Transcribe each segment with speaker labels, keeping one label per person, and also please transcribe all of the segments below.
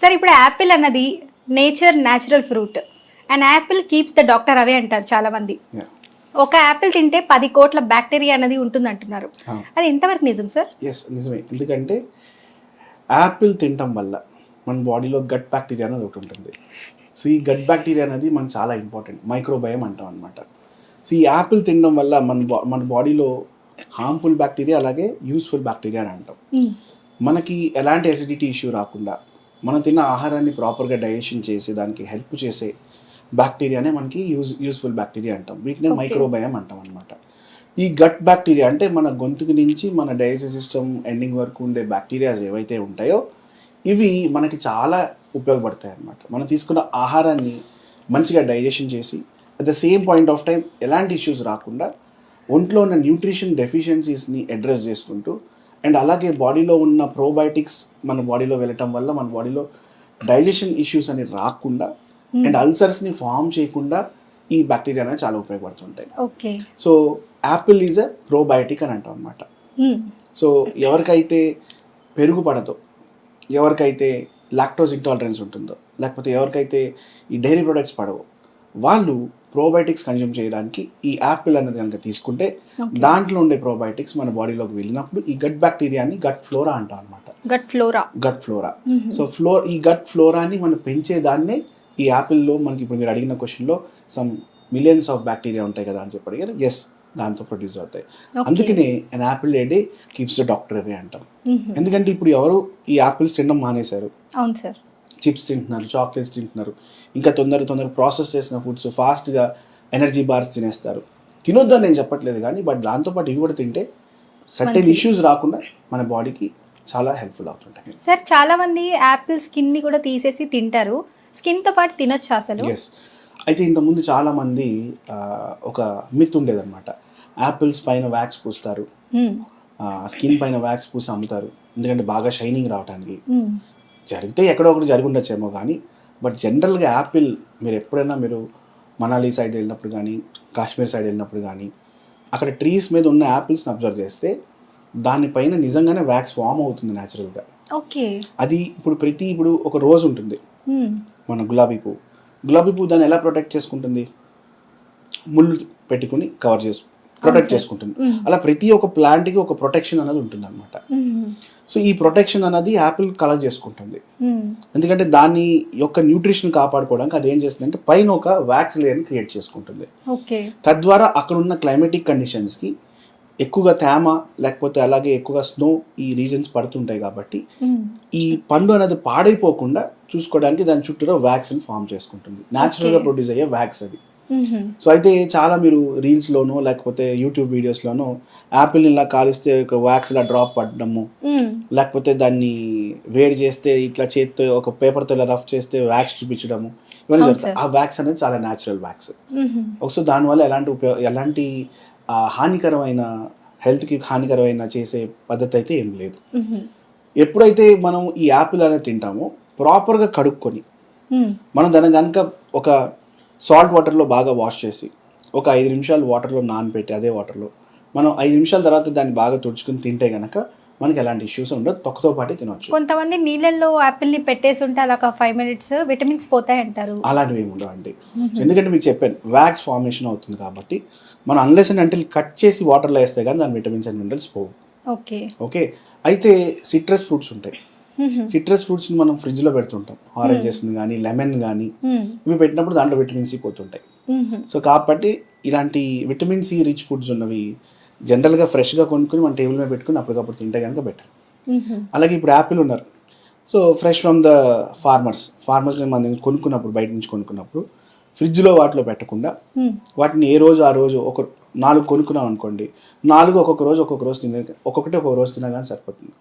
Speaker 1: Sir ఇప్పుడు apple అన్నది nature natural fruit. And apple keeps the doctor away అంటారు చాలా మంది ఒక యాపిల్ తింటే పది కోట్ల బ్యాక్టీరియా అనేది ఉంటుంది అంటున్నారు అది ఎంతవరకు నిజం సార్?
Speaker 2: ఎస్ నిజమే. ఎందుకంటే యాపిల్ తినటం వల్ల మన బాడీలో గట్ బ్యాక్టీరియా అనేది ఒకటి ఉంటుంది. సో ఈ గట్ బ్యాక్టీరియా అనేది మనకు చాలా ఇంపార్టెంట్. మైక్రోబయం అంటాం అనమాట సో ఈ యాపిల్ తినడం వల్ల మన బా మన బాడీలో హార్మ్ఫుల్ బ్యాక్టీరియా అలాగే యూస్ఫుల్ బ్యాక్టీరియా అని అంటాం.
Speaker 1: మ్మ్.
Speaker 2: మనకి ఎలాంటి అసిడిటీ ఇష్యూ రాకుండా మనం తిన్న ఆహారాన్ని ప్రాపర్గా డైజెషన్ చేసి దానికి హెల్ప్ చేసే బ్యాక్టీరియానే మనకి యూజ్ యూస్ఫుల్ బ్యాక్టీరియా అంటాం. వీటినే. మైక్రోబయం అంటాం అనమాట ఈ గట్ బ్యాక్టీరియా అంటే మన గొంతుకు నుంచి మన డైజెస్ట్ సిస్టమ్ ఎండింగ్ వరకు ఉండే బ్యాక్టీరియాస్ ఏవైతే ఉంటాయో ఇవి మనకి చాలా ఉపయోగపడతాయి అన్నమాట. మనం తీసుకున్న ఆహారాన్ని మంచిగా డైజెషన్ చేసి at the same point of time ఎలాంటి ఇష్యూస్ రాకుండా ఒంట్లో ఉన్న న్యూట్రిషన్ డెఫిషియన్సీస్ని అడ్రస్ చేసుకుంటూ అండ్ అలాగే బాడీలో ఉన్న ప్రోబయోటిక్స్ మన బాడీలో వెళ్ళటం వల్ల మన బాడీలో డైజెషన్ ఇష్యూస్ అని రాకుండా అండ్ అల్సర్స్ని ఫామ్ చేయకుండా ఈ బ్యాక్టీరియా అనేది చాలా ఉపయోగపడుతుంటాయి.
Speaker 1: Okay
Speaker 2: so apple is a probiotic అని అంటాం అనమాట. సో ఎవరికైతే పెరుగు పడదో ఎవరికైతే లాక్టోజ్ ఇంటాలరెన్స్ ఉంటుందో లేకపోతే ఎవరికైతే ఈ డైరీ ప్రొడక్ట్స్ పడవో వాళ్ళు ప్రోబయోటిక్స్ కన్జ్యూమ్ చేయడానికి ఈ యాపిల్ అనేది కనుక తీసుకుంటే. దాంట్లో ఉండే ప్రోబయోటిక్స్ మన బాడీలోకి వెళ్ళినప్పుడు ఈ గట్ బ్యాక్టీరియాని గట్ ఫ్లోరా అంటాం అనమాట
Speaker 1: gut flora
Speaker 2: gut flora so flow ఈ గట్ ఫ్లోరాని మనం పెంచేదాన్నే ఈ యాపిల్లో మనకి ఇప్పుడు మీరు అడిగిన క్వశ్చన్లో సమ్ మిలియన్స్ ఆఫ్ బ్యాక్టీరియా ఉంటాయి కదా అని చెప్పి అడిగారు ఎస్ దాంతో ప్రొడ్యూస్ అవుతాయి. అందుకనే an apple a day keeps the doctor away అంటాం.
Speaker 1: మ్మ్.
Speaker 2: ఎందుకంటే ఇప్పుడు ఎవరు ఈ యాపిల్స్ తినడం మానేశారు.
Speaker 1: అవును సార్.
Speaker 2: చిప్స్ తింటున్నారు చాక్లెట్స్ తింటున్నారు. ఇంకా తొందర తొందర ప్రాసెస్ చేసిన ఫుడ్స్ ఫాస్ట్గా ఎనర్జీ బార్స్ తినేస్తారు. తినొద్దు అని నేను చెప్పట్లేదు కానీ బట్ దాంతోపాటు ఇవి కూడా తింటే సర్టెన్. ఇష్యూస్ రాకుండా మన బాడీకి చాలా హెల్ప్ఫుల్ అవుతుంటాయి.
Speaker 1: సార్ చాలా మంది యాపిల్ స్కిన్ని కూడా తీసేసి తింటారు. స్కిన్తో పాటు తినొచ్చు అసలు?
Speaker 2: ఎస్ అయితే ఇంతకుముందు చాలామంది ఒక మిత్ ఉండేదన్నమాట. యాపిల్స్ పైన వ్యాక్స్ పూస్తారు. స్కిన్ పైన వ్యాక్స్ పూసి అమ్ముతారు. ఎందుకంటే బాగా షైనింగ్ రావడానికి
Speaker 1: మ్మ్.
Speaker 2: జరిగితే ఎక్కడో ఒకటి జరిగి ఉండొచ్చేమో కానీ బట్ జనరల్గా యాపిల్ మీరు ఎప్పుడైనా మీరు మనాలి సైడ్ వెళ్ళినప్పుడు కానీ కాశ్మీర్ సైడ్ వెళ్ళినప్పుడు కానీ అక్కడ ట్రీస్ మీద ఉన్న యాపిల్స్ని అబ్జర్వ్ చేస్తే దానిపైన నిజంగానే వ్యాక్స్ ఫామ్ అవుతుంది న్యాచురల్గా
Speaker 1: ఓకే.
Speaker 2: అది ఇప్పుడు ప్రతి ఇప్పుడు ఒక రోజు ఉంటుంది. మన గులాబీ పువ్వు. గులాబీ పువ్వు దాన్ని ఎలా ప్రొటెక్ట్ చేసుకుంటుంది? ముళ్ళు పెట్టుకుని కవర్ చేసు ప్రొటెక్ట్. చేసుకుంటుంది
Speaker 1: మ్మ్.
Speaker 2: అలా ప్రతి ఒక్క ప్లాంట్కి ఒక ప్రొటెక్షన్ అనేది ఉంటుంది అనమాట. సో ఈ ప్రొటెక్షన్ అనేది యాపిల్ కలెక్ట్ చేసుకుంటుంది
Speaker 1: మ్మ్.
Speaker 2: ఎందుకంటే దాని యొక్క న్యూట్రిషన్ కాపాడుకోవడానికి అది ఏం చేస్తుంది అంటే పైన ఒక వ్యాక్స్ లేయర్ని క్రియేట్ చేసుకుంటుంది తద్వారా అక్కడ ఉన్న క్లైమేటిక్ కండిషన్స్కి ఎక్కువగా తేమ లేకపోతే అలాగే ఎక్కువగా స్నో ఈ రీజన్స్ పడుతుంటాయి కాబట్టి. ఈ పండు అనేది పాడైపోకుండా చూసుకోవడానికి దాని చుట్టూరా వ్యాక్స్ని ఫామ్ చేసుకుంటుంది న్యాచురల్గా. ప్రొడ్యూస్ అయ్యే వ్యాక్స్ అది. సో అయితే చాలా మీరు రీల్స్లోనో లేకపోతే యూట్యూబ్ వీడియోస్లోనో యాపిల్ని ఇలా కాలిస్తే ఒక వ్యాక్స్ ఇలా డ్రాప్ పడడము
Speaker 1: మ్మ్.
Speaker 2: లేకపోతే దాన్ని వేడి చేస్తే ఇట్లా చేత్తో ఒక పేపర్తో ఇలా రఫ్ చేస్తే వ్యాక్స్ చూపించడము ఇవన్నీ జరుగుతాయి. ఆ వ్యాక్స్ అనేది చాలా న్యాచురల్ వ్యాక్స్
Speaker 1: మ్మ్.
Speaker 2: సో దానివల్ల ఎలాంటి ఉపయోగ ఎలాంటి హానికరమైన హెల్త్కి హానికరమైన చేసే పద్ధతి అయితే ఏం లేదు
Speaker 1: మ్మ్.
Speaker 2: ఎప్పుడైతే మనం ఈ యాపిల్ అనేది తింటామో ప్రాపర్గా కడుక్కొని
Speaker 1: మ్మ్.
Speaker 2: మనం దాన్ని కనుక ఒక సాల్ట్ వాటర్లో బాగా వాష్ చేసి ఒక ఐదు నిమిషాలు వాటర్లో నానబెట్టి అదే వాటర్లో మనం ఐదు నిమిషాల తర్వాత దాన్ని బాగా తుడుచుకుని తింటే కనుక మనకి ఎలాంటి ఇష్యూస్ ఉండదు తొక్కతో పాటే తినొచ్చు.
Speaker 1: కొంతమంది నీళ్ళల్లో యాపిల్ని పెట్టేసి ఉంటే అలా ఒక ఫైవ్ మినిట్స్ విటమిన్స్ పోతాయి అంటారు
Speaker 2: అలాంటివి ఏమి ఉండవండి ఎందుకంటే మీకు చెప్పాను వ్యాక్స్ ఫార్మేషన్ అవుతుంది కాబట్టి మనం అన్లెస్ అండ్ అంటే కట్ చేసి వాటర్లో వేస్తే కానీ దాని విటమిన్స్ అండ్ మినరల్స్ పోవు.
Speaker 1: ఓకే.
Speaker 2: ఓకే? అయితే సిట్రస్ ఫ్రూట్స్ ఉంటాయి. సిట్రస్ ఫ్రూట్స్ని మనం ఫ్రిడ్జ్లో పెడుతుంటాం ఆరెంజెస్ కానీ లెమన్ కానీ. ఇవి పెట్టినప్పుడు దాంట్లో విటమిన్ సి పోతుంటాయి. సో కాబట్టి ఇలాంటి విటమిన్ సి రిచ్ ఫుడ్స్ ఉన్నవి జనరల్గా ఫ్రెష్గా కొనుక్కుని మన టేబుల్ మీద పెట్టుకుని అప్పటికప్పుడు తింటే కనుక బెటర్
Speaker 1: మ్మ్.
Speaker 2: అలాగే ఇప్పుడు యాపిల్ ఉన్నారు so fresh from the farmers ఫార్మర్స్ని మనం కొనుక్కున్నప్పుడు బయట నుంచి కొనుక్కున్నప్పుడు ఫ్రిడ్జ్లో వాటిలో పెట్టకుండా. వాటిని ఏ రోజు ఆ రోజు ఒక నాలుగు కొనుక్కున్నాం అనుకోండి నాలుగు ఒక్కొక్క రోజు ఒక్కొక్క రోజు తినే ఒక్కొక్కటి ఒక్కొక్క రోజు తినా కానీ సరిపోతుంది.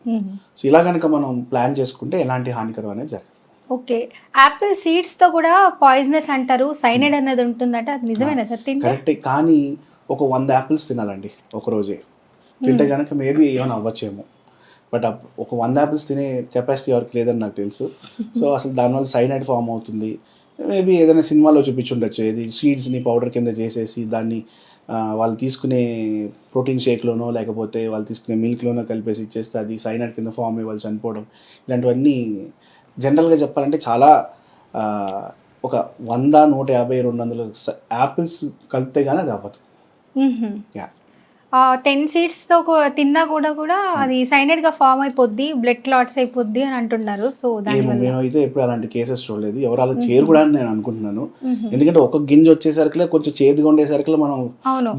Speaker 2: సో ఇలా కనుక మనం ప్లాన్ చేసుకుంటే ఎలాంటి హానికరం అనేది జరగదు.
Speaker 1: ఓకే. యాపిల్ సీడ్స్తో కూడా పాయిజనస్ అంటారు సైనైడ్ అనేది ఉంటుందంటే అది నిజమేనా సార్?
Speaker 2: కరెక్టే. కానీ ఒక వంద యాపిల్స్ తినాలండి ఒక రోజే. తింటే కనుక మేబీ ఏమైనా అవ్వచ్చేమో. బట్ ఒక వంద యాపిల్స్ తినే కెపాసిటీ ఎవరికి లేదని నాకు తెలుసు. సో అసలు దానివల్ల సైనైడ్ ఫామ్ అవుతుంది. మేబీ ఏదైనా సినిమాలో చూపించుండొచ్చు. ఇది సీడ్స్ని పౌడర్ కింద చేసేసి దాన్ని వాళ్ళు తీసుకునే ప్రోటీన్ షేక్లోనో లేకపోతే వాళ్ళు తీసుకునే మిల్క్లోనో కలిపేసి ఇచ్చేస్తే అది సైనైడ్ కింద ఫామ్ అయ్యి వాళ్ళు చనిపోవడం ఇలాంటివన్నీ జనరల్గా చెప్పాలంటే చాలా ఒక వంద నూట యాభై రెండు వందలు యాపిల్స్ కలిపితే కానీ అది అవ్వదు. యా.
Speaker 1: టెన్ సీడ్స్తో తిన్నా కూడా కూడా అది సైనైడ్గా ఫామ్ అయిపోద్ది బ్లడ్ క్లాట్స్ అయిపోద్ది అని అంటున్నారు. సో
Speaker 2: మేమైతే ఎప్పుడు అలాంటి కేసెస్ చూడలేదు. ఎవరు అలా చేయరు కూడా అని నేను అనుకుంటున్నాను. ఎందుకంటే ఒక గింజ వచ్చేసరికి కొంచెం చేదుగా ఉండేసరికి మనం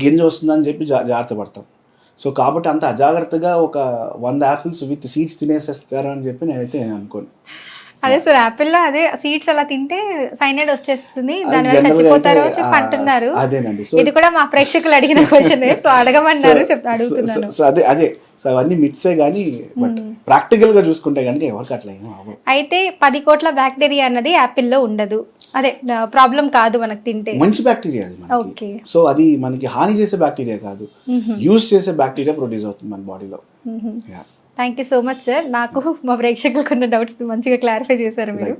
Speaker 2: గింజ వస్తుందని చెప్పి జా- జాగ్రత్త పడతాం. సో కాబట్టి అంత అజాగ్రత్తగా ఒక వంద యాపిల్స్ విత్ సీడ్స్ తినేసేస్తారు అని చెప్పి నేనైతే అనుకోను.
Speaker 1: అదే సార్ యాపిల్లో అదే సీడ్స్ అలా తింటే సైనైడ్ వచ్చేస్తుంది దానివల్ల చచ్చిపోతారు చెప్పి అంటున్నారు.
Speaker 2: అదేనండి.
Speaker 1: ఇది కూడా మా ప్రేక్షకులు అడిగిన క్వశ్చన్ సో అడగమన్నారు
Speaker 2: సో అదే అదే. సో అవన్నీ మిక్సే కానీ బట్ ప్రాక్టికల్గా చూసుకుంటే కనుక ఎవరికి అట్లా
Speaker 1: అయితే పది కోట్ల బ్యాక్టీరియా అన్నది యాపిల్లో ఉండదు. అదే ప్రాబ్లం కాదు మనకు తింటే.
Speaker 2: మంచి బ్యాక్టీరియా అది మనకి. సో అది మనకి హాని చేసే బ్యాక్టీరియా కాదు. యూస్ చేసే బ్యాక్టీరియా ప్రొడ్యూస్ అవుతుంది మన బాడీలో
Speaker 1: thank you so much sir నాకు మా ప్రేక్షకులకు ఉన్న డౌట్స్ మంచిగా క్లారిఫై చేశారు మీరు.